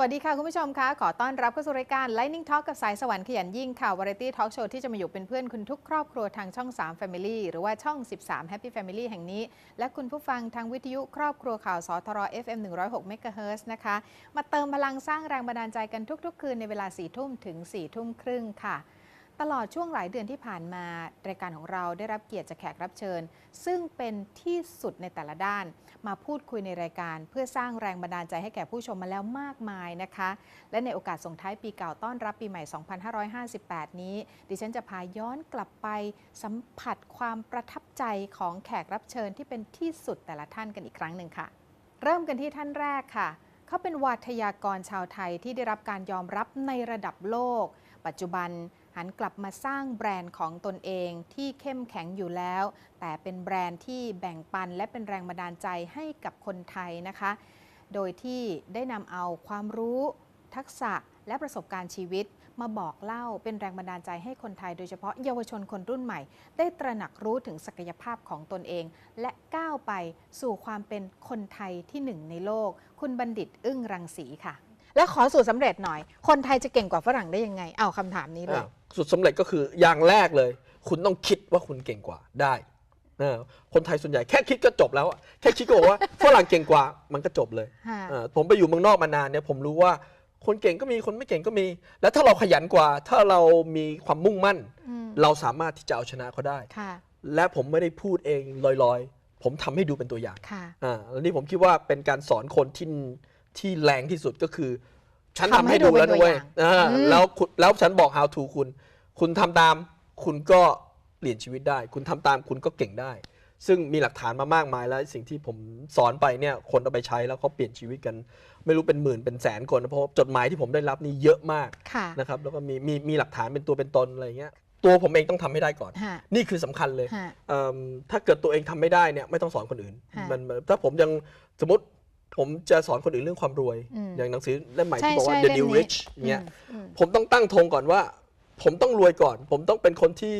วัสดีค่ะ คุณผู้ชมคะขอต้อนรับเข้าสู่รายการ Lightning Talk กับสายสวรรค์ขยันยิ่งค่ะ วาไรตี้ทอล์กโชว์ที่จะมาอยู่เป็นเพื่อนคุณทุกครอบครัวทางช่อง 3 Family หรือว่าช่อง 13 Happy Family แห่งนี้ และคุณผู้ฟังทางวิทยุครอบครัวข่าวสทร FM 106 MHz นะคะ มาเติมพลังสร้างแรงบันดาลใจกันทุกๆ คืนในเวลา4ทุ่มถึง4ทุ่มครึ่งค่ะ ตลอดช่วงหลายเดือนที่ผ่านมารายการของเราได้รับเกียรติจากแขกรับเชิญ ซึ่งเป็นที่สุดในแต่ละด้าน มาพูดคุยในรายการ เพื่อสร้างแรงบันดาลใจให้แก่ผู้ชมมาแล้วมากมายนะคะ และในโอกาสส่งท้ายปีเก่าต้อนรับปีใหม่ 2558 นี้ ดิฉันจะพาย้อนกลับไปสัมผัสความประทับใจของแขกรับเชิญที่เป็นที่สุดแต่ละท่านกันอีกครั้งหนึ่งค่ะ เริ่มกันที่ท่านแรกค่ะเขาเป็นวาทยากรชาวไทยที่ได้รับการยอมรับในระดับโลก ปัจจุบัน หันกลับมาสร้างแบรนด์ของตนเองที่เข้มแข็งอยู่แล้ว แต่เป็นแบรนด์ที่แบ่งปันและเป็นแรงบันดาลใจให้กับคนไทยนะคะ โดยที่ได้นำเอาความรู้ทักษะและประสบการณ์ชีวิตมาบอกเล่าเป็นแรงบันดาลใจให้คนไทย โดยเฉพาะเยาวชนคนรุ่นใหม่ ได้ตระหนักรู้ถึงศักยภาพของตนเอง และก้าวไปสู่ความเป็นคนไทยที่หนึ่งในโลก คุณบัณฑิตอึ้งรังสีค่ะ และขอสูตรสำเร็จหน่อย คนไทยจะเก่งกว่าฝรั่งได้ยังไง เอาคำถามนี้เลยอะสุดสำเร็จก็คืออย่างแรกเลย คุณต้องคิดว่าคุณเก่งกว่าได้เออคนไทยส่วนใหญ่แค่คิดก็จบแล้วอะแค่คิดก็บอกว่า ฝรั่งเก่งกว่ามันก็จบเลยค่ะ เออผมไปอยู่เมืองนอกมานานเนี่ยผมรู้ว่าคนเก่งก็มีคนไม่เก่งก็มี แล้วถ้าเราขยันกว่า ถ้าเรามีความมุ่งมั่น อืมเราสามารถที่จะเอาชนะเขาได้ ค่ะ และผมไม่ได้พูดเองลอยๆ ผมทำให้ดูเป็นตัวอย่างค่ะ อ่าแล้วนี่ผมคิดว่าเป็นการสอนคนที่ ที่แรงที่สุดก็คือ ฉันทำทำให้ให้ดูดูแล้วเป็นนะเว้ยตัวอย่างอ่าอืมแล้วคุณแล้วฉันบอก how to คุณ คุณทำตาม คุณก็เปลี่ยนชีวิตได้ คุณทำตามคุณก็เก่งได้ ซึ่งมีหลักฐานมามากมายแล้ว สิ่งที่ผมสอนไปเนี่ยคนเอาไปใช้แล้วเขาเปลี่ยนชีวิตกัน ไม่รู้เป็นหมื่นเป็นแสนคนนะเพราะจดหมายที่ผมได้รับนี่เยอะมาก ค่ะนะครับแล้วก็มีมีมีหลักฐานเป็นตัวเป็นตนอะไรอย่างเงี้ยตัวผมเองต้องทำให้ได้ก่อน ฮะนี่คือสำคัญเลยฮะ เอิ่มถ้าเกิดตัวเองทำไม่ได้เนี่ยไม่ต้องสอนคนอื่นค่ะมันมันถ้าผมยังสมมติ ผมจะสอนคนอื่นเรื่องความรวยอืมอย่างหนังสือเล่มใหม่ใช่ที่บอกว่าใช่ The เล่ม New นี้ Rich เงี้ยอืมผมต้องตั้งธงก่อนว่า ผมต้องรวยก่อน ผมต้องเป็นคนที่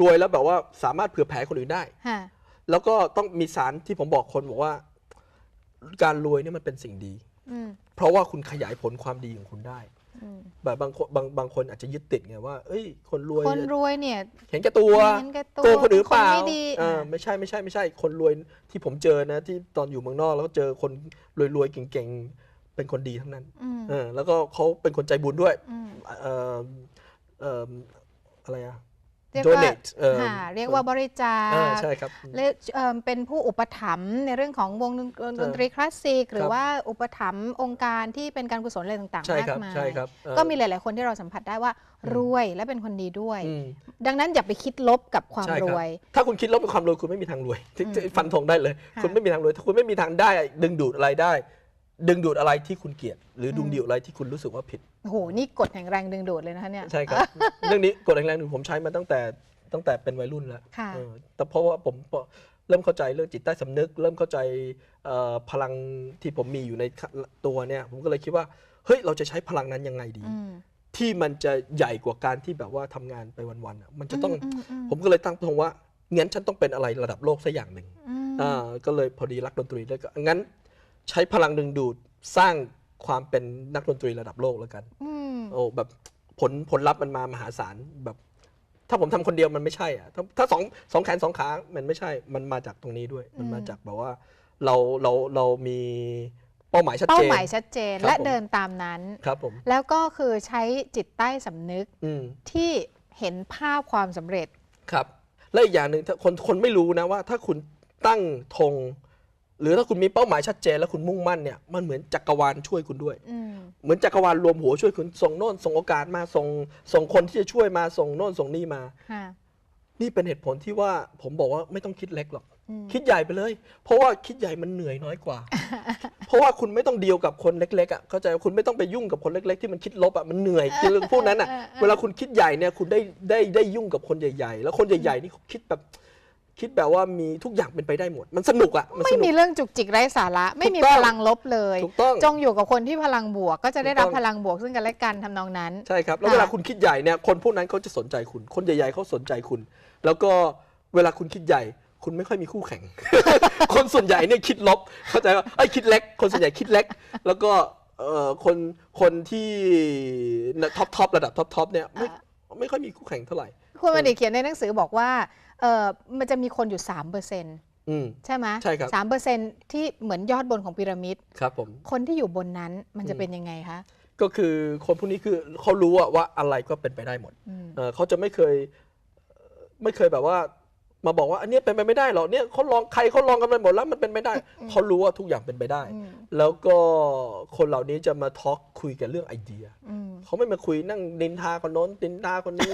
รวยแล้วแบบว่าสามารถเผื่อแผ่คนอื่นได้ฮะแล้วก็ต้องมีสารที่ผมบอกคนบอกว่า การรวยเนี่ยมันเป็นสิ่งดีอืมเพราะว่าคุณขยายผลความดีของคุณได้อืม แบบบางคนบางบางคนอาจจะยึดติดไงว่า เอ้ย คนรวยคนรวยเนี่ย เห็นแก่ตัวเห็นแก่ตัวโกงคนอื่นเปล่าคนไม่ดีเอออ่าไม่ใช่ไม่ใช่ไม่ใช่ คนรวยที่ผมเจอนะ ที่ตอนอยู่เมืองนอกแล้วก็เจอคนรวยๆเก่งๆเป็นคนดีทั้งนั้นอืมเออแล้วก็เขาเป็นคนใจบุญด้วยอืมเออเอออะไรอะ เรียกว่า donate เออค่ะเรียกว่าบริจาเอคอใช่ครับ เรียกเอิ่มเป็นผู้อุปถัมภ์ในเรื่องของวงดนดนตรีคลาสสิกหรือว่าอุปถัมภ์องค์การที่เป็นการกุศลอะไรต่างๆใช่มากครับมายใช่ครับเออ ก็มีหลาย ๆ คนที่เราสัมผัสได้ว่ารวยและเป็นคนดีด้วย อืม ดังนั้นอย่าไปคิดลบกับความใช่รครับวย ถ้าคุณคิดลบเป็นความรวยคุณไม่มีทางรวยที่อืมที่ฟันธงได้เลย ค่ะ คุณไม่มีทางรวย ถ้าคุณไม่มีทางได้ ดึงดูดอะไรได้ ดึงดูดอะไรที่คุณเกลียด หรือดึงดูดอะไรที่คุณรู้สึกว่าผิด โอ้โหนี่กฎแห่งแรงดึงดูดเลยนะคะเนี่ย ใช่ครับ เรื่องนี้กฎแรงๆหนึ่งผมใช้มาตั้งแต่ตั้งแต่เป็นวัยรุ่นแล้วค่ะ เออแต่เพราะว่าผมเริ่มเข้าใจเรื่องจิตใต้สำนึก เริ่มเข้าใจเอ่อพลังที่ผมมีอยู่ในตัวเนี่ยผมก็เลยคิดว่าเฮ้ยเราจะใช้พลังนั้นยังไงดี อืมที่มันจะใหญ่กว่าการที่แบบว่าทำงานไปวันๆอะมันจะต้องอืมอืมผมก็เลยตั้งธงว่างั้นฉันต้องเป็นอะไรระดับโลกสักอย่างหนึ่งอืมอ่าก็เลยพอดีรักดนตรีแล้วก็งั้นใช้พลังดึงดูดสร้าง ความเป็นนักดนตรีระดับโลกแล้วกันอืมโอ้แบบผลผลลัพธ์มันมามหาศาลแบบ ถ้าผมทำคนเดียวมันไม่ใช่อะถ้าถ้าสองสองแขนสองขามันไม่ใช่ มันมาจากตรงนี้ด้วย มันมาจากแบบว่าเราเราเรามีเป้าหมายชัดเป้าเจนหมายชัดเจนครับและผมเดินตามนั้นครับผมแล้วก็คือใช้จิตใต้สำนึกอืมที่เห็นภาพความสำเร็จครับ และอีกอย่างหนึ่งถ้าคนคนไม่รู้นะว่า ถ้าคุณตั้งธง หรือถ้าคุณมีเป้าหมายชัดเจน แล้วคุณมุ่งมั่นเนี่ยมันเหมือนจักรวาลช่วยคุณด้วยอืมเหมือนจักรวาลรวมหัวช่วยคุณส่งโน่นส่งโอกาสมาส่งส่งคนที่จะช่วยมาส่งโน่นส่งนี่มา ค่ะนี่เป็นเหตุผลที่ว่าผมบอกว่าไม่ต้องคิดเล็กหรอก อืม คิดใหญ่ไปเลย เพราะว่าคิดใหญ่มันเหนื่อยน้อยกว่า เพราะว่าคุณไม่ต้องเดียวกับคนเล็กๆอะเข้าใจว่าคุณไม่ต้องไปยุ่งกับคนเล็ก ๆ ที่มันคิดลบอะมันเหนื่อยคือพวกนั้นอะเออเออ เวลาคุณคิดใหญ่เนี่ยคุณได้ได้ได้ยุ่งกับคนใหญ่ ๆ แล้วคนใหญ่ๆนี่เขาคิดแบบ คิดแบบว่ามีทุกอย่างเป็นไปได้หมด มันสนุกอะมันไม่สนุกมีเรื่องจุกจิกไร้สาระ ไม่มีถูกต้องพลังลบเลย ถูกต้องจงอยู่กับคนที่พลังบวกก็จะได้รับถูกต้อง พลังบวกซึ่งกันและกันทำนองนั้น ใช่ครับ แล้วค่ะเวลาคุณคิดใหญ่เนี่ยคนพวกนั้นเขาจะสนใจคุณ คนใหญ่ๆเขาสนใจคุณ แล้วก็เวลาคุณคิดใหญ่ คุณไม่ค่อยมีคู่แข่ง คนส่วนใหญ่เนี่ยคิดลบเข้าใจว่าไอ้ยคิดเล็ก คนส่วนใหญ่คิดเล็ก แล้วก็เอ่อคนคนที่ท็อปท็อประดับท็อปท็อปเนี่ยไม่อ่ไม่ค่อยมีคู่แข่งเท่าไหร่ คุณบัณฑิตเขียนในหนังสือบอกว่า เออมันจะมีคนอยู่3เปอร์เซ็นต์อืมใช่ไหมใช่ครับสามเปอร์เซ็นต์ที่เหมือนยอดบนของพีระมิดครับผมคนที่อยู่บนนั้นมันจะอืมเป็นยังไงคะก็คือคนพวกนี้คือเขารู้อะว่าอะไรก็เป็นไปได้หมดอืมเอ่อเขาจะไม่เคยเอ่อไม่เคยแบบว่ามาบอกว่าอันเนี้ยเป็นไปไม่ได้หรอกเนี่ยเขาลองใครเขาลองกันไปหมดแล้วมันเป็นไม่ได้เขารู้ว่าทุกอย่างเป็นไปได้อืมแล้วก็คนเหล่านี้จะมาทอล์กคุยกันเรื่องไอเดียอืม เขาไม่มาคุยนั่งดินทาคนโน้นดินทาคนนี้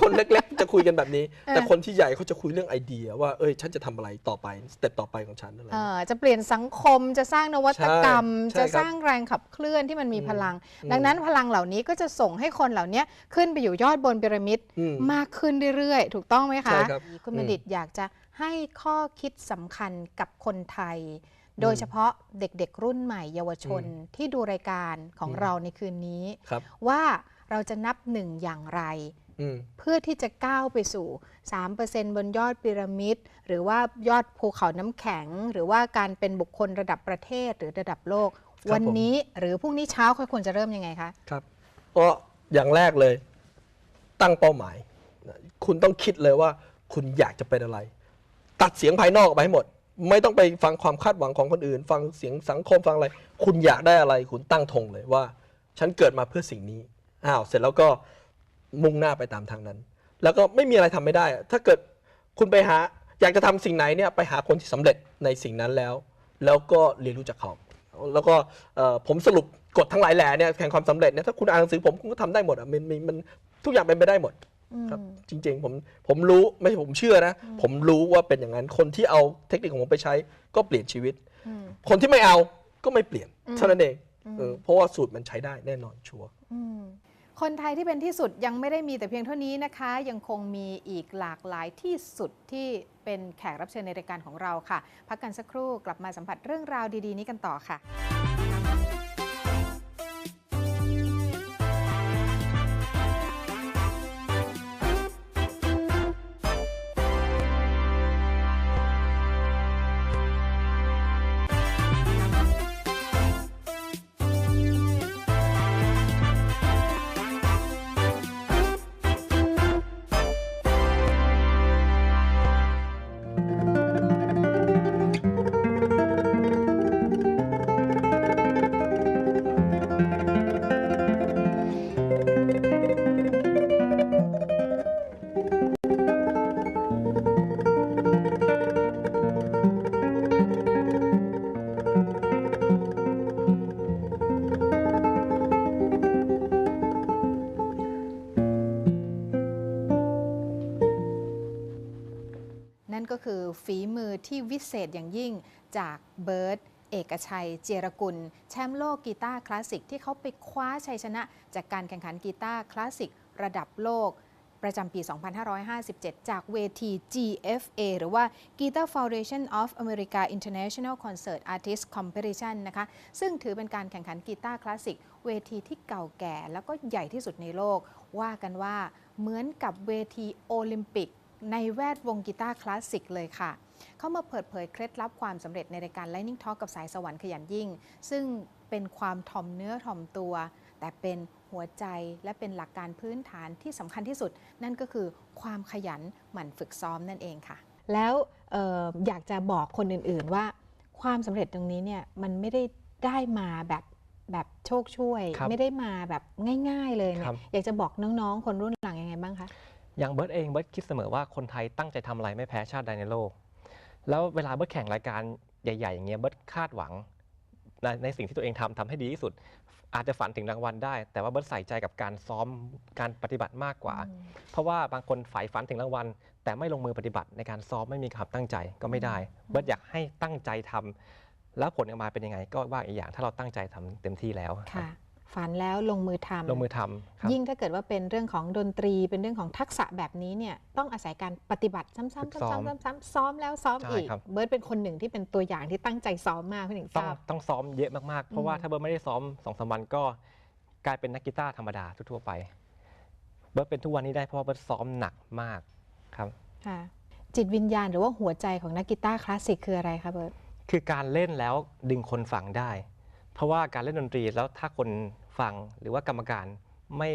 คนเล็กๆ จะคุยกันแบบนี้ แต่คนที่ใหญ่เขาจะคุยเรื่องไอเดีย ว่าเอ้ยฉันจะทำอะไรต่อไปสเต็ปต่อไปของฉันอะไรเอ่อจะเปลี่ยนสังคมจะสร้างนวัตกรรมใช่จะใช่ครับสร้างแรงขับเคลื่อนที่มันมีอืมพลังอืมดังนั้นพลังเหล่านี้ก็จะส่งให้คนเหล่านี้ขึ้นไปอยู่ยอดบนพีระมิดอืมมากขึ้นเรื่อยๆ ถูกต้องไหมคะใช่ครับคุณอืมบัณฑิตอยากจะให้ข้อคิดสำคัญกับคนไทย โดยเฉพาะเด็กๆ รุ่นใหม่เยาวชนที่ดูรายการของอืมเราในคืนนี้ครับว่าเราจะนับหนึ่งอย่างไรอืมเพื่อที่จะก้าวไปสู่ 3%บนยอดพีระมิด หรือว่ายอดภูเขาน้ำแข็ง หรือว่าการเป็นบุคคลระดับประเทศหรือระดับโลกครับวันผมนี้หรือพรุ่งนี้เช้าค่อยควรจะเริ่มยังไงคะครับก็อย่างแรกเลย ตั้งเป้าหมายนะคุณต้องคิดเลยว่าคุณอยากจะเป็นอะไร ตัดเสียงภายนอกออกไปให้หมด ไม่ต้องไปฟังความคาดหวังของคนอื่น ฟังเสียงสังคมฟังอะไร คุณอยากได้อะไร คุณตั้งธงเลยว่า ฉันเกิดมาเพื่อสิ่งนี้อ้าวเสร็จแล้วก็มุ่งหน้าไปตามทางนั้น แล้วก็ไม่มีอะไรทำไม่ได้ ถ้าเกิดคุณไปหาอยากจะทำสิ่งไหนเนี่ยไปหาคนที่สำเร็จในสิ่งนั้นแล้ว แล้วก็เรียนรู้จากเขาแล้วก็ผมสรุปกฎทั้งหลายแหล่เนี่ยแห่งความสำเร็จเนี่ยถ้าคุณอ่านหนังสือผมคุณก็ทำได้หมดอะมันมันทุกอย่างเป็นไปได้หมด ครับอืมจริง ๆ ผมผมรู้ไม่ใช่ผมเชื่อนะ ผมรู้ว่าเป็นอย่างนั้นคนที่เอาเทคนิคของผมไปใช้ก็เปลี่ยนชีวิตอืมคนที่ไม่เอาก็ไม่เปลี่ยนอืมเท่านั้นเองอืมเออเพราะว่าสูตรมันใช้ได้แน่นอนชัวร์อืมคนไทยที่เป็นที่สุดยังไม่ได้มีแต่เพียงเท่านี้นะคะ ยังคงมีอีกหลากหลายที่สุดที่เป็นแขกรับเชิญในรายการของเราค่ะ พักกันสักครู่กลับมาสัมผัสเรื่องราวดี ๆ นี้กันต่อค่ะ นก็คือฝีมือที่วิเศษอย่างยิ่งจากเบิร์ตเอกชัยเจรกุล แชมป์โลกกีตาร์คลาสสิกที่เขาไปคว้าชัยชนะ จากการแข่งขันกีตาร์คลาสสิกระดับโลก ประจำปี 2557 จากเวที GFA หรือว่า Guitar Foundation of America International Concert Artist Competition นะคะ ซึ่งถือเป็นการแข่งขันกีตาร์คลาสสิกเวทีที่เก่าแก่ แล้วก็ใหญ่ที่สุดในโลก ว่ากันว่าเหมือนกับเวทีโอลิมปิก ในแวดวงกีตาร์คลาสสิกเลยค่ะ เขามาเปิดเผยเคล็ดลับความสำเร็จในรายการ Lightning Talk กับสายสวรรค์ขยันยิ่ง ซึ่งเป็นความถ่อมเนื้อถ่อมตัว แต่เป็นหัวใจและเป็นหลักการพื้นฐานที่สำคัญที่สุด นั่นก็คือความขยันหมั่นฝึกซ้อมนั่นเองค่ะ แล้วเอออยากจะบอกคนอื่นๆว่า ความสำเร็จตรงนี้เนี่ยมันไม่ได้ได้มาแบบแบบโชคช่วยครับไม่ได้มาแบบง่าย ๆ เลยเนี่ครัยบอยากจะบอกน้องๆ คนรุ่นหลังยังไงบ้างคะ อย่างเบิร์ตเองเบิร์ตคิดเสมอว่าคนไทยตั้งใจทำอะไรไม่แพ้ชาติใดในโลก แล้วเวลาเบิร์ตแข่งรายการใหญ่ ๆ อย่างเงี้ยเบิร์ตคาดหวังในในสิ่งที่ตัวเองทำทำให้ดีที่สุด อาจจะฝันถึงรางวัลได้ แต่ว่าเบิร์ตใส่ใจกับการซ้อมการปฏิบัติมากกว่า เพราะว่าบางคนใฝ่ฝันถึงรางวัล แต่ไม่ลงมือปฏิบัติในการซ้อมไม่มีความตั้งใจก็ไม่ได้ เบิร์ตอยากให้ตั้งใจทำแล้วผลออกมาเป็นยังไง ก็ว่าอีกอย่างถ้าเราตั้งใจทำเต็มที่แล้วครับค่ะ ฝันแล้วลงมือทำลงมือทำครับ ยิ่งถ้าเกิดว่าเป็นเรื่องของดนตรีเป็นเรื่องของทักษะแบบนี้เนี่ยต้องอาศัยการปฏิบัติซ้ำๆซ้ำฝึกซ้อมๆซ้ำๆซ้อมแล้วซ้อมใช่อีกครับ เบิร์ตเป็นคนหนึ่งที่เป็นตัวอย่างที่ตั้งใจซ้อมมากพี่หนึ่งต้ทองราบ ต้องซ้อมเยอะมากๆ เพราะว่าอืมถ้าเบิร์ตไม่ได้ซ้อมสองสามวันก็กลายเป็นนักกีตาร์ธรรมดาทั่วๆไป เบิร์ตเป็นทุกวันนี้ได้เพราะว่าเบิร์ตซ้อมหนักมากครับ ค่ะจิตวิญญาณหรือว่าหัวใจของนักกีตาร์คลาสสิกคืออะไรคะเบิร์ตคือการเล่นแล้วดึงคนฟังได้ เพราะว่าการเล่นดนตรีแล้วถ้าคนฟังหรือว่ากรรมการไม่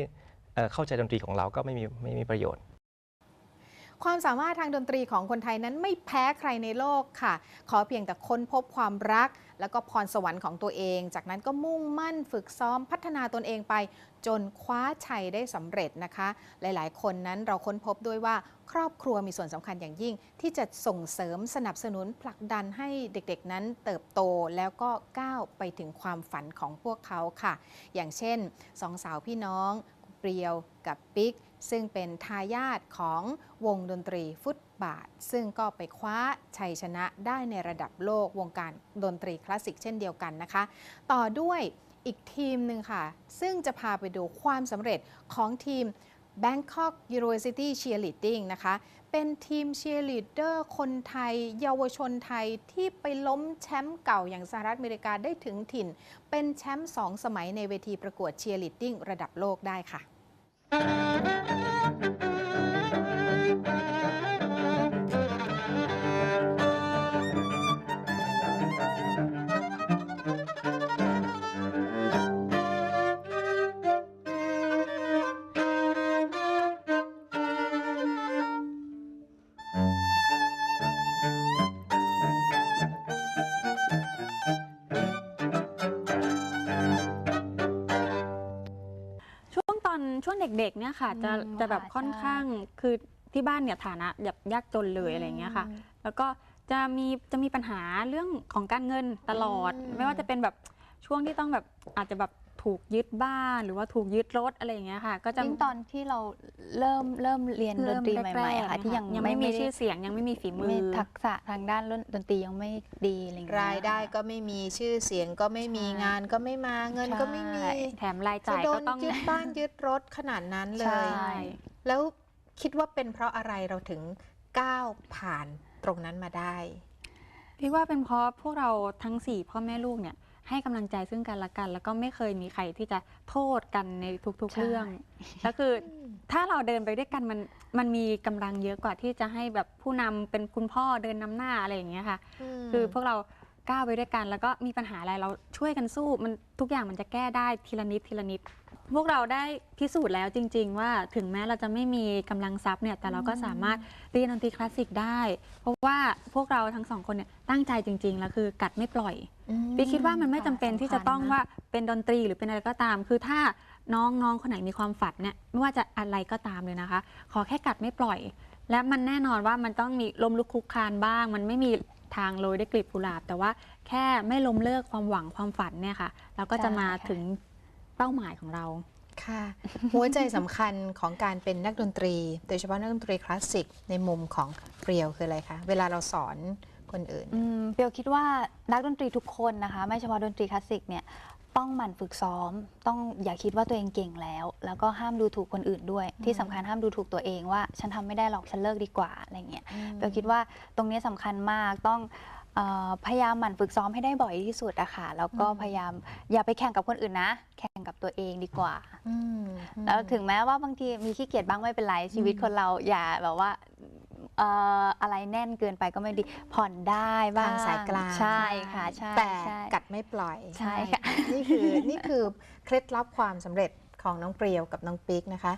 เอ่อเข้าใจดนตรีของเราก็ไม่มีไม่มีประโยชน์ ความสามารถทางดนตรีของคนไทยนั้นไม่แพ้ใครในโลกค่ะ ขอเพียงแต่ค้นพบความรัก แล้วก็พรสวรรค์ของตัวเอง จากนั้นก็มุ่งมั่นฝึกซ้อมพัฒนาตนเองไป จนคว้าชัยได้สำเร็จนะคะ หลายๆ คนนั้นเราค้นพบด้วยว่าครอบครัวมีส่วนสำคัญอย่างยิ่ง ที่จะส่งเสริมสนับสนุนผลักดันให้เด็กๆนั้นเติบโตแล้วก็ก้าวไปถึงความฝันของพวกเขาค่ะ อย่างเช่นสองสาวพี่น้องเปรียวกับปิ๊ก ซึ่งเป็นทายาทของวงดนตรีฟุตบาท ซึ่งก็ไปคว้าชัยชนะได้ในระดับโลกวงการดนตรีคลาสสิกเช่นเดียวกันนะคะ ต่อด้วยอีกทีมหนึ่งค่ะ ซึ่งจะพาไปดูความสำเร็จของทีม Bangkok University Cheerleading นะคะ เป็นทีมเชียร์ลีดเดอร์คนไทย เยาวชนไทยที่ไปล้มแชมป์เก่าอย่างสหรัฐอเมริกาได้ถึงถิ่น เป็นแชมป์สองสมัยในเวทีประกวดเชียร์ลีดดิ้งระดับโลกได้ค่ะ Thank you. กๆเนี่ยค่ะจะอืมจะแบบค่ะค่อนใช่ข้างคือที่บ้านเนี่ยฐานะแบบยากจนเลยอะไรอย่างเงี้ยค่ะ แล้วก็จะมีจะมีปัญหาเรื่องของการเงินตลอด อืม ไม่ว่าจะเป็นแบบช่วงที่ต้องแบบอาจจะแบบ ถูกยึดบ้านหรือว่าถูกยึดรถอะไรอย่างเงี้ยค่ะ ก็จะยิ่งตอนที่เราเริ่มเริ่มเรียนดนตรีใหม่ๆอะค่ะที่ยังยังไม่มีด้ชื่อเสียงยังไม่มีฝีมืมีอทักษะทางด้านดนตรียังไม่ดีอะไรอย่างเงี้ยรายได้ก็ไม่มีชื่อเสียงก็ไม่มีใช่งานก็ไม่มาเงินก็ไม่มีใช่แถมรายจะจ่ายโดก็นต้องยึดบ้านยึดรถขนาดนั้นเลใช่ยแล้วคิดว่าเป็นเพราะอะไรเราถึงก้าวผ่านตรงนั้นมาได้พี่ว่าเป็นเพราะพวกเราทั้งสี่พ่อแม่ลูกเนี่ย ให้กำลังใจซึ่งกันและกัน แล้วก็ไม่เคยมีใครที่จะโทษกันในทุกๆใช่เรื่องแล้วคือถ้าเราเดินไปด้วยกันมันมันมีกำลังเยอะกว่าที่จะให้แบบผู้นำเป็นคุณพ่อเดินนำหน้าอะไรอย่างเงี้ยค่ะ คือพวกเรา ก้าวไปด้วยกัน แล้วก็มีปัญหาอะไรเราช่วยกันสู้มันทุกอย่างมันจะแก้ได้ทีละนิดทีละนิด พวกเราได้พิสูจน์แล้วจริง ๆ ว่าถึงแม้เราจะไม่มีกำลังทรัพย์เนี่ยแต่เราก็สามารถเรียนดนตรีคลาสสิกได้ เพราะว่าพวกเราทั้งสองคนเนี่ยตั้งใจจริง ๆ แล้วคือกัดไม่ปล่อยพี่คิดว่ามันไม่จำเป็นที่จะต้องว่าเป็นดนตรีหรือเป็นอะไรก็ตาม คือถ้าน้องๆคนไหนมีความฝันเนี่ยไม่ว่าจะอะไรก็ตามเลยนะคะ ขอแค่กัดไม่ปล่อย และมันแน่นอนว่ามันต้องมีลมลุกคลุกคลานบ้าง มันไม่มี ทางโรยด้วยกลีบกุหลาบ แต่ว่าแค่ไม่ล้มเลิกความหวังความฝันเนี่ยค่ะเราก็จะมาใช่ค่ะถึงเป้าหมายของเราค่ะหัวใจสำคัญของการเป็นนักดนตรี โดยเฉพาะนักดนตรีคลาสสิกในมุมของเปรียวคืออะไรคะ เวลาเราสอนคนอื่นอืมเปียวคิดว่านักดนตรีทุกคนนะคะ ไม่เฉพาะดนตรีคลาสสิกเนี่ย ต้องหมั่นฝึกซ้อม ต้องอย่าคิดว่าตัวเองเก่งแล้ว แล้วก็ห้ามดูถูกคนอื่นด้วย ที่สำคัญห้ามดูถูกตัวเองว่า ฉันทำไม่ได้หรอกฉันเลิกดีกว่าอะไรเงี้ยเปียวคิดว่าตรงนี้สำคัญมากต้อง เอ่อพยายามหมั่นฝึกซ้อมให้ได้บ่อยที่สุดอะค่ะแล้วก็อืม พยายามอย่าไปแข่งกับคนอื่นนะ แข่งกับตัวเองดีกว่า อืม แล้วถึงแม้ว่าบางทีมีขี้เกียจบ้างไม่เป็นไรชีวิตคนเราอย่าแบบว่าเอ่ออะไรแน่นเกินไปก็ไม่ดีผ่อนได้บ้างทางสายกลาง ใช่ค่ะใช่แต่ใช่ กัดไม่ปล่อยใช่ค่ะ นี่คือนี่คือเคล็ดลับความสำเร็จของน้องเปรียวกับน้องปิ๊กนะคะ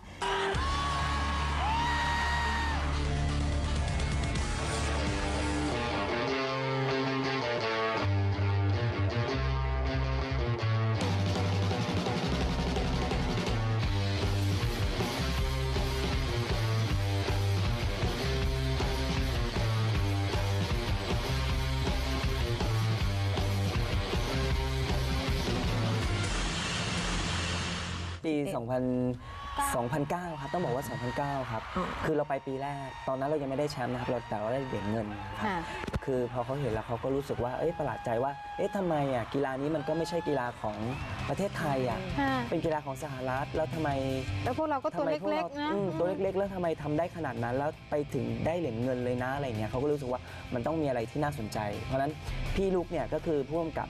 2000 2009 ครับ ต้องบอกว่า 2009 ครับ คือเราไปปีแรก ตอนนั้นเรายังไม่ได้แชมป์นะครับเราแต่เราได้เหรียญเงินครับค่ะคือพอเขาเห็นแล้วเขาก็รู้สึกว่า เอ้ยประหลาดใจว่า เอ๊ะทำไมอะกีฬานี้มันก็ไม่ใช่กีฬาของประเทศไทยอะ เป็นกีฬาของสหรัฐ แล้วทำไม แล้วพวกเราก็ตัวทำไมพวเล็กราๆนะอืมตัวเล็กๆ แล้วทำไมทำได้ขนาดนั้น แล้วไปถึงได้เหรียญเงินเลยนะอะไรเงี้ยเขาก็รู้สึกว่ามันต้องมีอะไรที่น่าสนใจ เพราะฉะนั้นพี่ลูกเนี่ยก็คือพ่วงกับ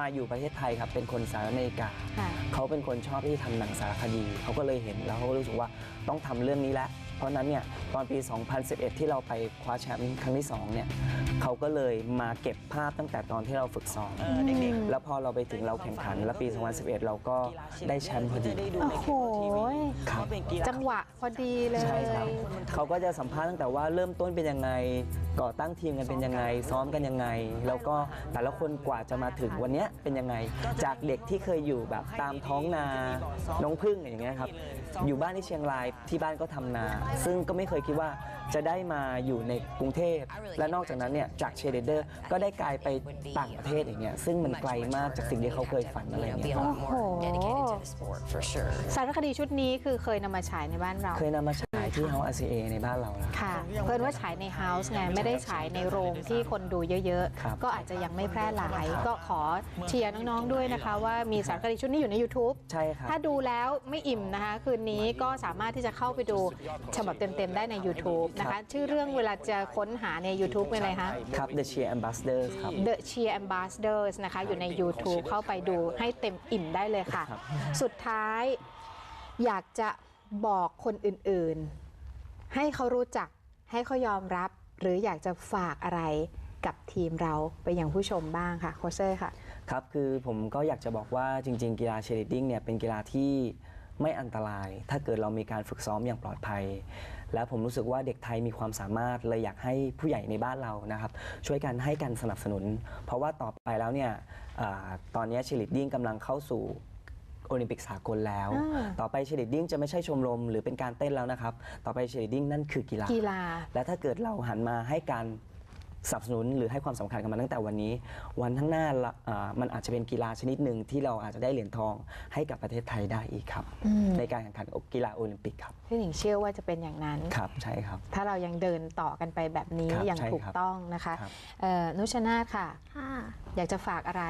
มาอยู่ประเทศไทยครับเป็นคนสหรัฐอเมริกาค่ะเขาเป็นคนชอบที่ทำหนังสารคดี เขาก็เลยเห็นแล้วเขาก็รู้สึกว่าต้องทำเรื่องนี้แล้วเพราะฉะนั้นเนี่ยตอนปี 2011 ที่เราไปคว้าแชมป์ครั้งที่2เนี่ย เขาก็เลยมาเก็บภาพตั้งแต่ตอนที่เราฝึกซ้อมแล้วพอเราไปถึงเราแข่งขัน แล้วปี 2011 เราก็ได้แชมป์พอดี โอ้โห ครับ จังหวะพอดีเลย ใช่ครับ เขาก็จะสัมภาษณ์ตั้งแต่ว่าเริ่มต้นเป็นยังไง ก่อตั้งทีมกันเป็นยังไง ซ้อมกันยังไง แล้วก็แต่ละคนกว่าจะมาถึงวันเนี้ยเป็นยังไง จากเด็กที่เคยอยู่แบบตามท้องนา น้องพึ่งอย่างเงี้ยครับ อยู่บ้านที่เชียงรายที่บ้านก็ทำนา ซึ่งก็ไม่เคยคิดว่า จะได้มาอยู่ในกรุงเทพและนอกจากนั้นเนี่ยจากเชยร์เดอร์ก็ได้กลายไปต่างประเทศอย่างเงี้ยซึ่งมันไกลมากจากสิ่งที่เขาเคยฝันอะไรเงี้ยโอ้โหสารคดีชุดนี้คือเคยนำมาฉายในบ้านเราเคยนำมา ฉายที่ House RCA ในบ้านเราแล้ว ค่ะ เพิ่นว่าฉายในเฮาส์ไงไม่ได้ฉายในโรงที่คนดูเยอะครับ ๆ ก็อาจจะยังไม่แพร่หลาย ก็ขอเชียร์น้องๆด้วยนะคะ ว่ามีสารคดีชุดนี้อยู่ใน YouTube ใช่ครับ ถ้าดูแล้วไม่อิ่มนะคะ คืนนี้ก็สามารถที่จะเข้าไปดูฉบับเต็ม ๆ ได้ใน YouTube นะคะ ชื่อเรื่องเวลาจะค้นหาใน YouTube เป็นอะไรคะ ครับ The Cheer Ambassadors ครับ The Cheer Ambassadors นะคะ อยู่ใน YouTube เข้าไปดูให้เต็มอิ่มได้เลยค่ะครับสุดท้ายอยากจะ บอกคนอื่นๆ ให้เขารู้จักให้เขายอมรับ หรืออยากจะฝากอะไรกับทีมเราไปยังผู้ชมบ้างค่ะโคเซอร์ค่ะ ครับคือผมก็อยากจะบอกว่าจริง ๆ กีฬาเชร์ลีดดิ้งเนี่ยเป็นกีฬาที่ไม่อันตราย ถ้าเกิดเรามีการฝึกซ้อมอย่างปลอดภัย และผมรู้สึกว่าเด็กไทยมีความสามารถเลยอยากให้ผู้ใหญ่ในบ้านเรานะครับ ช่วยกันให้การสนับสนุน เพราะว่าต่อไปแล้วเนี่ยอาตอนนี้เชร์ลีดดิ้งกำลังเข้าสู่ โอลิมปิกสากลแล้วอ่าต่อไปเชยร์ลีดดิ้งจะไม่ใช่ชมรมหรือเป็นการเต้นแล้วนะครับ ต่อไปเชยร์ลีดดิ้งนั่นคือกีฬากีฬา และถ้าเกิดเราหันมาให้การ สนับสนุนหรือให้ความสำคัญกับมันตั้งแต่วันนี้ วันข้างหน้าละอ่ามันอาจจะเป็นกีฬาชนิดหนึ่งที่เราอาจจะได้เหรียญทองให้กับประเทศไทยได้อีกครับอืมในการแข่งขันกีฬาโอลิมปิกครับพี่หนิงเชื่อว่าจะเป็นอย่างนั้นครับใช่ครับ ถ้าเรายังเดินต่อกันไปแบบนี้ครับอย่างใช่ถูกครับต้องนะคะครับเอ่อนุชนาธค่ะค่ะ อยากจะฝากอะไร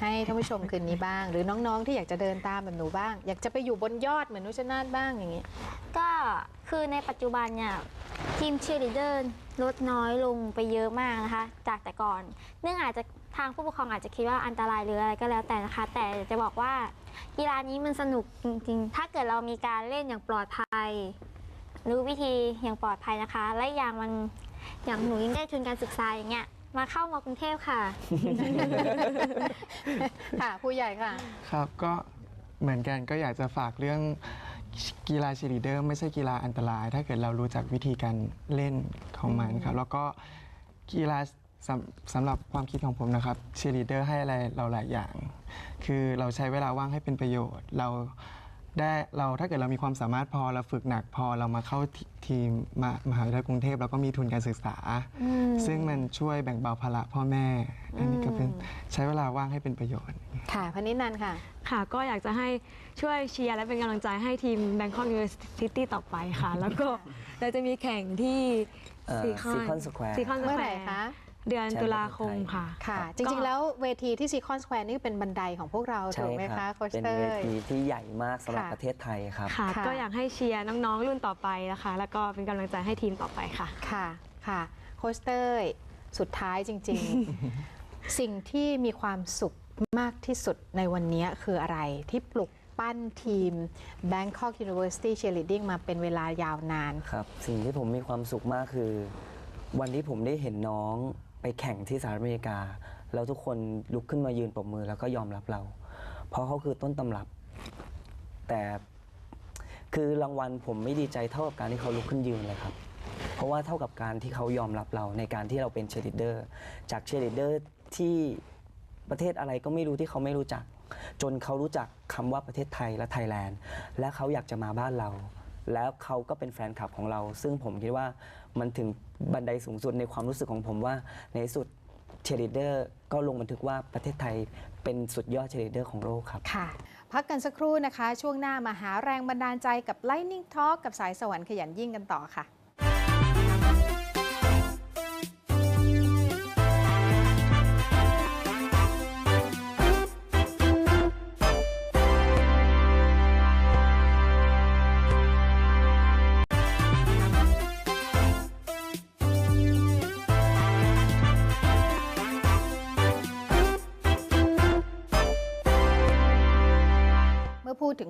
ให้ท่านผู้ชมคืนนี้บ้าง หรือน้องๆ ที่อยากจะเดินตามแบบหนูบ้าง อยากจะไปอยู่บนยอดเหมือนนุชนาธบ้างอย่างนี้ก็คือในปัจจุบันเนี่ยทีมเชียร์ลีดเดอร์ ลดน้อยลงไปเยอะมากนะคะ จากแต่ก่อน เนื่องอาจจะทางผู้ปกครองอาจจะคิดว่าอันตรายหรืออะไรก็แล้วแต่นะคะ แต่จะบอกว่ากีฬานี้มันสนุกจริงๆ ถ้าเกิดเรามีการเล่นอย่างปลอดภัย รู้วิธีอย่างปลอดภัยนะคะ และอย่างมันอย่างหนูยังได้ทุนการศึกษาอย่างเงี้ยมาเข้ามากรุงเทพค่ะ ค่ะผู้ใหญ่ค่ะ ครับก็เหมือนกันก็อยากจะฝากเรื่อง กีฬาเชยร์ลีดเดอร์ไม่ใช่กีฬาอันตราย ถ้าเกิดเรารู้จักวิธีการเล่นของมันครับแล้วก็กีฬาสำสำหรับความคิดของผมนะครับเชยร์ลีดเดอร์ให้อะไรเราหลายอย่าง คือเราใช้เวลาว่างให้เป็นประโยชน์เรา ได้เราถ้าเกิดเรามีความสามารถพอเราฝึกหนักพอเรามาเข้าทีทีมมามหาวิทยาลัยกรุงเทพเราก็มีทุนการศึกษา ซึ่งมันช่วยแบ่งเบาภาระพ่อแม่ อันนี้ก็เป็นใช้เวลาว่างให้เป็นประโยชน์ ค่ะพนินันท์ค่ะ ค่ะก็อยากจะให้ช่วยเชียร์และเป็นกำลังใจให้ทีม Bangkok University ต่อไปค่ะ แล้วก็เราจะมีแข่งที่เอ่อซีคอน Seacon Square ซีคอนสเมื่อแควไหร่ร์คะ เดือนตุลาคมค่ะ ค่ะจก็ริง ๆ แล้วเวทีที่ซีคอนสแควร์นี่เป็นบันไดของพวกเราใช่ถูกไหมคคะรับโคชเป็นเตอเวร์ทีที่ใหญ่มากสำหรับค่ะประเทศไทยครับค่ะค่ะ ก็อยากให้เชียร์น้อง ๆ รุ่นต่อไปนะคะ แล้วก็เป็นกำลังใจให้ทีมต่อไปค่ะ ค่ะ ค่ะ โคชเตอร์สุดท้ายจริง ๆ สิ่งที่มีความสุขมากที่สุดในวันนี้คืออะไรที่ปลุกปั้นทีม Bangkok University Cheerleading มาเป็นเวลายาวนาน ครับ สิ่งที่ผมมีความสุขมากคือ วันที่ผมได้เห็นน้อง ไปแข่งที่สหรัฐอเมริกา แล้วทุกคนลุกขึ้นมายืนปรบมือแล้วก็ยอมรับเรา เพราะเขาคือต้นตำรับ แต่คือรางวัลผมไม่ดีใจเท่ากับการที่เขาลุกขึ้นยืนเลยครับ เพราะว่าเท่ากับการที่เขายอมรับเราในการที่เราเป็นเช e ร์ e ดเดอร์จากเช e ร์ e ดเดอร์ที่ประเทศอะไรก็ไม่รู้ที่เขาไม่รู้จัก จนเขารู้จักคำว่าประเทศไทยและไทยแลนด์ และเขาอยากจะมาบ้านเรา แล้วเขาก็เป็นแฟนคลับของเรา ซึ่งผมคิดว่า มันถึงบันไดสูงสุดในความรู้สึกของผมว่า ในที่สุดเช e ร์ e ดเดอร์ก็ลงบันทึกว่าประเทศไทยเป็นสุดยอดเช e ร์ e ดเดอร์ของโลกครับ ค่ะ พักกันสักครู่นะคะ ช่วงหน้ามาหาแรงบันดาลใจกับ Lightning Talk กับสายสวรรค์ขยันยิ่งกันต่อค่ะ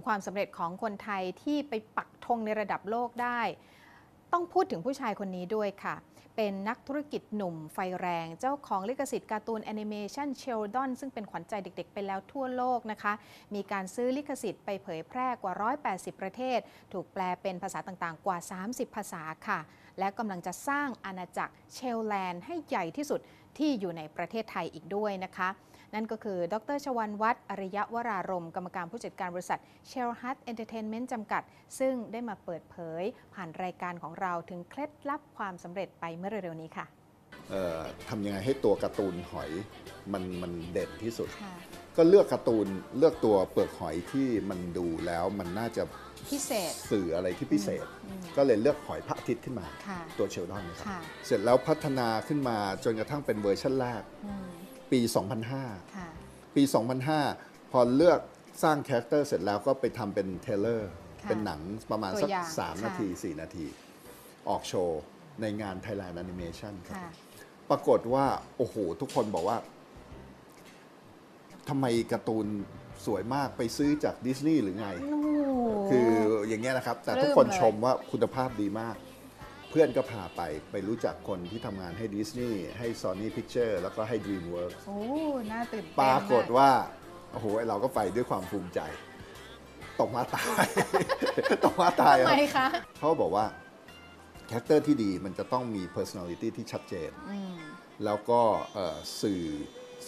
ความสำเร็จของคนไทยที่ไปปักธงในระดับโลกได้ ต้องพูดถึงผู้ชายคนนี้ด้วยค่ะ เป็นนักธุรกิจหนุ่มไฟแรง เจ้าของลิขสิทธิ์การ์ตูนแอนิเมชันเชลดอนซึ่งเป็นขวัญใจเด็กๆ ไปแล้วทั่วโลกนะคะ มีการซื้อลิขสิทธิ์ไปเผยแพร่กว่า 180 ประเทศ ถูกแปลเป็นภาษาต่างๆ กว่า 30 ภาษาค่ะ และกำลังจะสร้างอาณาจักรเชลแลนด์ให้ใหญ่ที่สุดที่อยู่ในประเทศไทยอีกด้วยนะคะ นั่นก็คือ ดรชวันวัฒน์อริยวรารม กรรมการผู้จัดการบริษัท s h e l l h u t Entertainment จำกัด ซึ่งได้มาเปิดเผย ผ่านรายการของเราถึงเคล็ดลับความสำเร็จไปเมื่อเร็วๆนี้ค่ะเอ่อทำยังไงให้ตัวการ์ตูนหอยมันมันเด่นที่สุดค่ะก็เลือกการ์ตูนเลือกตัวเปลือกหอยที่มันดูแล้วมันน่าจะพิเศษสื่ออะไรที่พิเศษอืมก็เลยเลือกหอยพระอาทิตย์ขึ้นมาค่ะตัวเชลดอนนะครับค่ะเสร็จแล้วพัฒนาขึ้นมาจนกระทั่งเป็นเวอร์ชันแรกอืม ปี 2005ค่ะปี 2005 พอเลือกสร้างคาแรคเตอร์เสร็จแล้วก็ไปทำเป็นเทเลอร์ค่ะเป็นหนังประมาณตัวสักอย่าง3นาที 4 นาที ออกโชว์ในงาน Thailand Animation ครับค่ะปรากฏว่า โอ้โห ทุกคนบอกว่าทำไมการ์ตูนสวยมากไปซื้อจากดิสนีย์หรือไง คืออย่างเงี้ยนะครับ แต่ทุกคนปลื้มเลยชมว่าคุณภาพดีมากเพื่อนก็พาไปไปรู้จักคนที่ทำงานให้ดิสนีย์ให้ Sony Picture แล้วก็ให้ DreamWorks โอ้ น่าตื่นเต้นปรากฏมว่า โอ้โห เราก็ไปด้วยความภูมิใจ ตกมาตาย ตกมาตายทำคไมรับคะเขาบอกว่าคาแรคเตอร์ที่ดีมันจะต้องมี personality ที่ชัดเจน อืม แล้วก็เอ่อสื่อ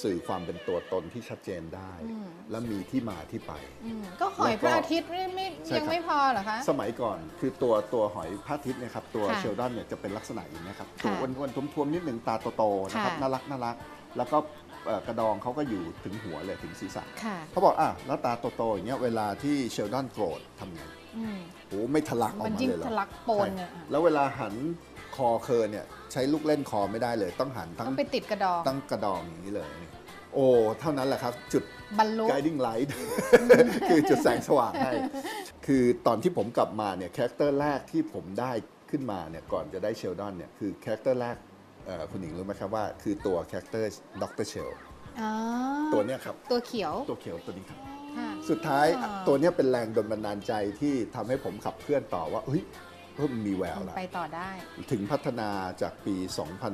สื่อความเป็นตัวตนที่ชัดเจนได้อืมและมีที่มาที่ไปอืมก็หอยพระอาทิตย์ไม่ไม่ใช่ยังครับไม่พอเหรอคะ สมัยก่อนคือตัวตัวหอยพระอาทิตย์เนะครับตัวค่ะเชลดอนเนี่ยจะเป็นลักษณะอย่างนี้ยครับค่ะตัวอ้วนๆท้วมๆนิดหนึ่งตาโตๆนะครับค่ะน่ารักน่ารัก แล้วก็เอ่อกระดองเขาก็อยู่ถึงหัวเลยถึงศีรษะค่ะเขาบอกอะแล้วตาโตๆอย่างเงี้ยเวลาที่เชลดอนโกรธทำไงอืมโอ้ไม่ทะลักออกมันมายิ่งเลยเหรอทะลักโปนใช่เนี่ยอะแล้วเวลาหันคอเคอเนี่ยใช้ลูกเล่นคอไม่ได้เลย ต้องหันทั้ต้องงไปติดกระดองตั้งกระดองอย่างนี้เลย โอ้ เท่านั้นแหละครับ จุด บรรลุ guiding light คือจุดแสงสว่างให้ คือตอนที่ผมกลับมาเนี่ยคาแรคเตอร์แรกที่ผมได้ขึ้นมาเนี่ยก่อนจะได้เชลดอนเนี่ยคือคาแรคเตอร์แรกเอ่อคุณหญิงรู้ไหมครับว่า คือตัวคาแรคเตอร์ดรเชลอ๋อตัวเนี้ยครับ ตัวเขียว ตัวเขียวตัวนี้ครับ ค่ะ สุดท้ายอ๋อ ตัวเนี้ยเป็นแรงดลบันดาลใจที่ทำให้ผมขับเคลื่อนต่อว่าเฮ้ย เพิ่มมีแววแล้วไปต่อได้ ถึงพัฒนาจากปี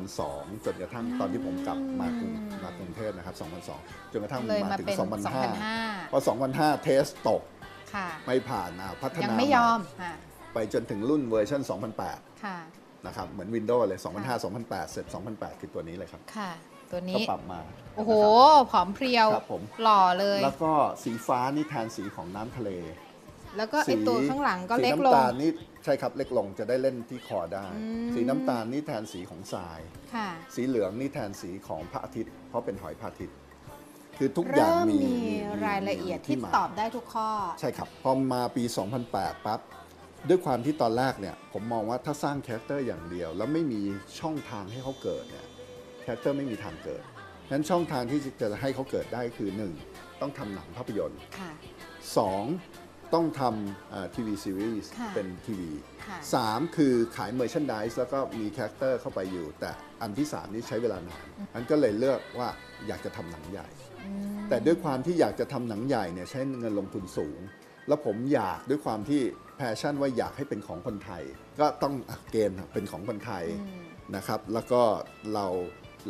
2002 จนกระทั่งตอนที่ผมกลับมากรุงมากรุงเทพนะครับ 2002 จนกระทั่งเลยมามาถึงเป็น2005 2005 พอ 2005 เทสตกค่ะไม่ผ่านอะพัฒยังนาไม่ยอมใหค่ะไปจนถึงรุ่นเวอร์ชันค่ะ2008 นะครับ เหมือน Windows เลย 2005 2008 เสร็จ 2008 คือตัวนี้เลยครับค่ะตัวก็นี้ปรับมา โอ้โหนะครับผอมเพรียวครับผมหล่อเลย แล้วก็สีฟ้านี่แทนสีของน้ำทะเล แล้วก็ไอตัวข้างหลังก็สีเล็กลน้ำงตาลนี่ ใช่ครับเล็กลงจะได้เล่นที่คอได้ อืม สีน้ำตาลนี่แทนสีของทราย ค่ะ สีเหลืองนี่แทนสีของพระอาทิตย์ เพราะเป็นหอยพระอาทิตย์ คือทุกอย่างเริ่มมีมีรายละเอียดที่มา ตอบได้ทุกข้อ ใช่ครับ พอมาปี 2008 ปั๊บ ด้วยความที่ตอนแรกเนี่ย ผมมองว่าถ้าสร้างคาแรคเตอร์อย่างเดียว แล้วไม่มีช่องทางให้เขาเกิดเนี่ยคาแรคเตอร์ไม่มีทางเกิดนั้นช่องทางที่จะให้เขาเกิดได้คือ 1. ต้องทำหนังภาพยนตร์ ค่ะ 2. ต้องทำทีวีซีรีส์ค่ะเป็นทีวีค่ะ สามคือขายเมอร์ชันดิสแล้วก็มีคาแรคเตอร์เข้าไปอยู่ แต่อันที่สามนี่ใช้เวลานานอันก็เลยเลือกว่าอยากจะทำหนังใหญ่ อืม แต่ด้วยความที่อยากจะทำหนังใหญ่เนี่ยใช้เงินลงทุนสูง แล้วผมอยากด้วยความที่แพชชั่นว่าอยากให้เป็นของคนไทย ก็ต้องอะเกณฑ์เป็นของคนไทยอืม นะครับ แล้วก็เรา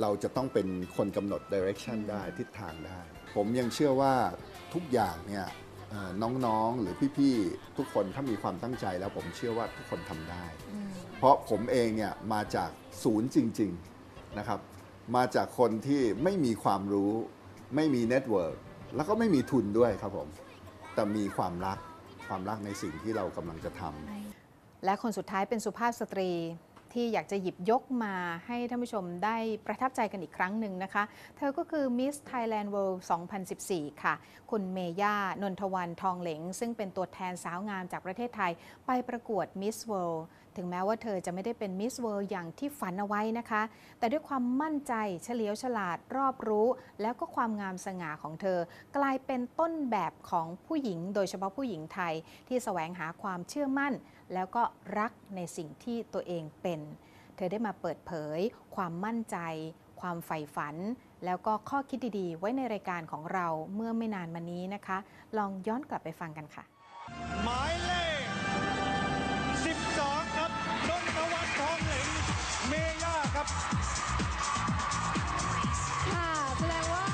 เราจะต้องเป็นคนกำหนดดิเรกชันอืมได้ทิศทางได้ ผมยังเชื่อว่าทุกอย่างเนี่ยเอ่อ น้องๆ หรือพี่ๆ ทุกคนถ้ามีความตั้งใจแล้วผมเชื่อว่าทุกคนทำได้อืมเพราะผมเองเนี่ยมาจากศูนย์จริงๆนะครับ มาจากคนที่ไม่มีความรู้ ไม่มีเน็ตเวิร์กแล้วก็ไม่มีทุนด้วยครับผม แต่มีความรักความรักในสิ่งที่เรากำลังจะทำและคนสุดท้ายเป็นสุภาพสตรี ที่อยากจะหยิบยกมาให้ท่านผู้ชมได้ประทับใจกันอีกครั้งหนึ่งนะคะ เธอก็คือ Miss Thailand World 2014 ค่ะ คุณเมย่านนทวันทองเหลง ซึ่งเป็นตัวแทนสาวงามจากประเทศไทย ไปประกวด Miss World ถึงแม้ว่าเธอจะไม่ได้เป็น Miss World อย่างที่ฝันเอาไว้นะคะ แต่ด้วยความมั่นใจเฉลียวฉลาดรอบรู้ แล้วก็ความงามสง่าของเธอ กลายเป็นต้นแบบของผู้หญิง โดยเฉพาะผู้หญิงไทย ที่แสวงหาความเชื่อมั่น แล้วก็รักในสิ่งที่ตัวเองเป็น เธอได้มาเปิดเผย ความมั่นใจ ความใฝ่ฝัน แล้วก็ข้อคิดดีๆ ไว้ในรายการของเราเมื่อไม่นานมานี้นะคะ ลองย้อนกลับไปฟังกันค่ะ หมายเลข 12 ครับชนตวันทองเหลิงเมย่าครับ ค่ะแสดงว่า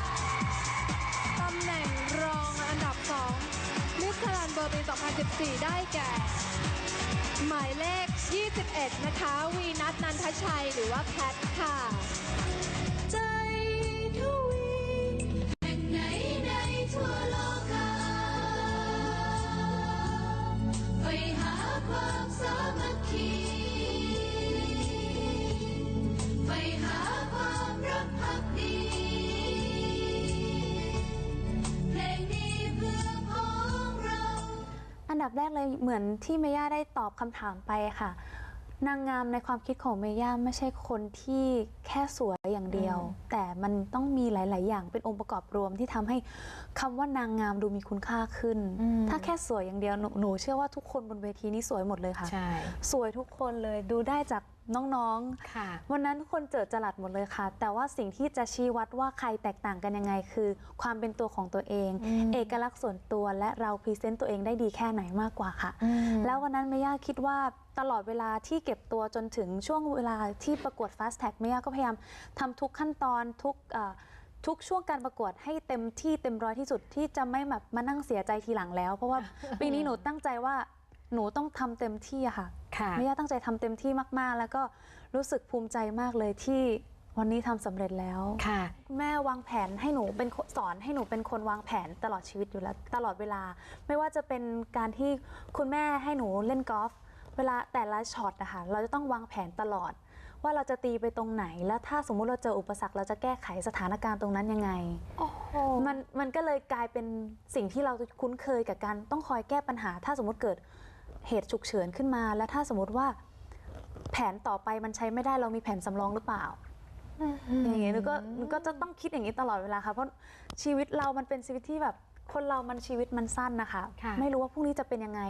ตำแหน่งรองอันดับ2มิสแกรนเบอร์ปี 2014 ได้แก่ หมายเลข 21 นะคะ วีนัทนันทชัย หรือว่าแพทค่ะ ใจทวีแห่งไหนในทั่วโลกาไปหาความสามัคคี ไปหาความรักพักดี เพลงนี้เพื่อของเรา อันดับแรกเลยเหมือนที่เมย่าได้ ตอบคำถามไปค่ะ นางงามในความคิดของเมย่าไม่ใช่คนที่แค่สวยอย่างเดียว แต่มันต้องมีหลาย ๆ อย่างเป็นองค์ประกอบรวมที่ทำให้คำว่านางงามดูมีคุณค่าขึ้นอืมถ้าแค่สวยอย่างเดียวหนูหนูเชื่อว่าทุกคนบนเวทีนี้สวยหมดเลยค่ะ ใช่ สวยทุกคนเลยดูได้จาก น้องๆค่ะวันนั้นทุกคนเจอจรัดหมดเลยค่ะ แต่ว่าสิ่งที่จะชี้วัดว่าใครแตกต่างกันยังไง คือความเป็นตัวของตัวเองอืมเอกลักษณ์ส่วนตัวและเราพรีเซนต์ตัวเองได้ดีแค่ไหนมากกว่าค่ะอืมแล้ววันนั้นเมย่าคิดว่าตลอดเวลาที่เก็บตัวจนถึงช่วงเวลาที่ประกวด Fast Tag เมย่าก็พยายามทำทุกขั้นตอนทุกเอ่อทุกช่วงการประกวดให้เต็มที่เต็มร้อยที่สุดที่จะไม่แบบมานั่งเสียใจทีหลังแล้ว เพราะว่าปีนี้หนูตั้งใจว่า หนูต้องทำเต็มที่อะค่ะค่ะเมย่าตั้งใจทำเต็มที่มากๆ แล้วก็รู้สึกภูมิใจมากเลยที่วันนี้ทำสำเร็จแล้วค่ะคุณแม่วางแผนให้หนูเป็นคนสอนให้หนูเป็นคนวางแผนตลอดชีวิตอยู่แล้วตลอดเวลา ไม่ว่าจะเป็นการที่คุณแม่ให้หนูเล่นกอล์ฟเวลาแต่ละช็อตนะคะเราจะต้องวางแผนตลอด ว่าเราจะตีไปตรงไหน แล้วถ้าสมมุติเราเจออุปสรรคเราจะแก้ไขสถานการณ์ตรงนั้นยังไงมันมันก็เลยกลายเป็นสิ่งที่เราคุ้นเคยกับการต้องคอยแก้ปัญหา ถ้าสมมติเกิด เหตุฉุกเฉินขึ้นมา แล้วถ้าสมมติว่า แผนต่อไปมันใช้ไม่ได้เรามีแผนสำรองหรือเปล่าอย่างเงี้ยหนูก็หนูก็จะต้องคิดอย่างนี้ตลอดเวลาค่ะเพราะชีวิตเรามันเป็นชีวิตที่แบบคนเรามันชีวิตมันสั้นนะคะค่ะไม่รู้ว่าพรุ่งนี้จะเป็นยังไง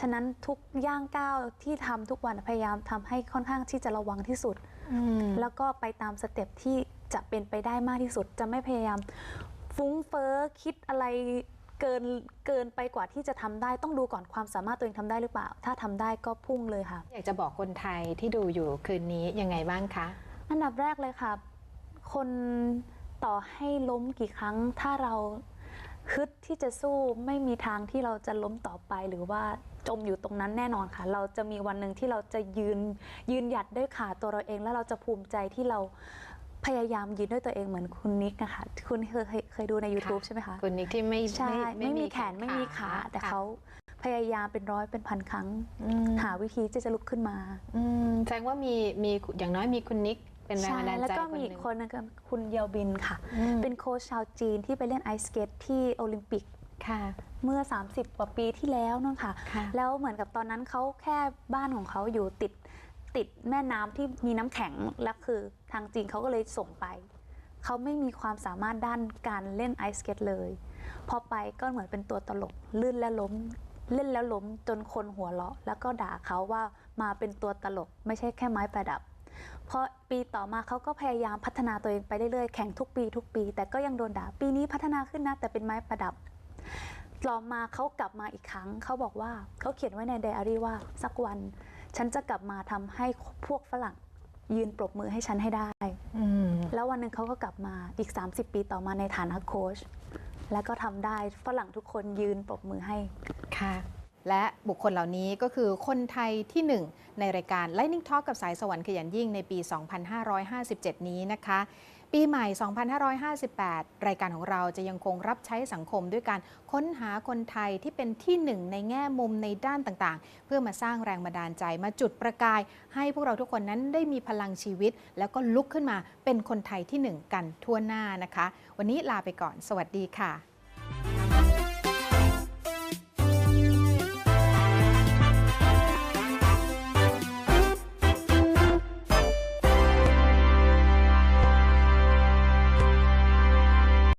ฉะนั้นทุกย่างก้าวที่ทำทุกวันพยายามทำให้ค่อนข้างที่จะระวังที่สุดอืมแล้วก็ไปตามสเต็ปที่จะเป็นไปได้มากที่สุด จะไม่พยายามฟุ้งเฟ้อคิดอะไร เกินเกินไปกว่าที่จะทำได้ต้องดูก่อนความสามารถตัวเองทำได้หรือเปล่า ถ้าทำได้ก็พุ่งเลยค่ะ อยากจะบอกคนไทยที่ดูอยู่คืนนี้ยังไงบ้างคะ อันดับแรกเลยค่ะ คนต่อให้ล้มกี่ครั้ง ถ้าเราฮึดที่จะสู้ไม่มีทางที่เราจะล้มต่อไปหรือว่าจมอยู่ตรงนั้นแน่นอนค่ะ เราจะมีวันหนึ่งที่เราจะยืนยืนหยัดด้วยขาตัวเราเอง แล้วเราจะภูมิใจที่เรา พยายามยืนด้วยตัวเองเหมือนคุณนิกนะคะคุณเคยเคยเคยดูใน YouTube ใช่ไหมคะคุณนิกที่ไม่ใช่ไม่มีแขนไม่มีขา แต่ค่ะเขาพยายามเป็นร้อยเป็นพันครั้งอืมหาวิธีที่จะลุกขึ้นมาอืมแสดงว่ามีมีอย่างน้อยมีคุณนิกเป็นแรงใช่บันดาลแล้วใจก็คนมีหอีกนึ่งคนนึงก็คุณเยลบินค่ะอืมเป็นโค้ชชาวจีนที่ไปเล่นไอสเกตที่โอลิมปิกค่ะเมื่อ 30กว่าปีที่แล้วนั่นค่ะค่ะ แล้วเหมือนกับตอนนั้นเขาแค่บ้านของเขาอยู่ติด ติดแม่น้ำที่มีน้ำแข็งแล้วคือทางจีนเขาก็เลยส่งไป เขาไม่มีความสามารถด้านการเล่นไอสเกตเลย พอไปก็เหมือนเป็นตัวตลกลื่นและล้มเล่นแล้วล้มจนคนหัวเราะ แล้วก็ด่าเขาว่ามาเป็นตัวตลกไม่ใช่แค่ไม้ประดับพราะปีต่อมาเขาก็พยายามพัฒนาตัวเองไปเรื่อยๆแข่งทุกปีทุกปี แต่ก็ยังโดนด่าปีนี้พัฒนาขึ้นนะแต่เป็นไม้ประดับต่อมาเขากลับมาอีกครั้งเขาบอกว่าเขาเขียนไว้ในไดอารี่ว่าสักวัน ฉันจะกลับมาทำให้พวกฝรั่งยืนปรบมือให้ฉันให้ได้อืมแล้ววันหนึ่งเขาก็กลับมาอีก 30 ปีต่อมาในฐานะโค้ชแล้วก็ทำได้ฝรั่งทุกคนยืนปรบมือให้ค่ะ และบุคคลเหล่านี้ก็คือคนไทยที่หนึ่งในรายการ Lightning Talk กับสายสวรรค์ขยันยิ่งในปี 2557 นี้นะคะ ปีใหม่ 2558 รายการของเราจะยังคงรับใช้สังคมด้วยการค้นหาคนไทยที่เป็นที่หนึ่งในแง่มุมในด้านต่างๆ เพื่อมาสร้างแรงบันดาลใจมาจุดประกาย ให้พวกเราทุกคนนั้นได้มีพลังชีวิต แล้วก็ลุกขึ้นมาเป็นคนไทยที่หนึ่งกันทั่วหน้านะคะ วันนี้ลาไปก่อน สวัสดีค่ะ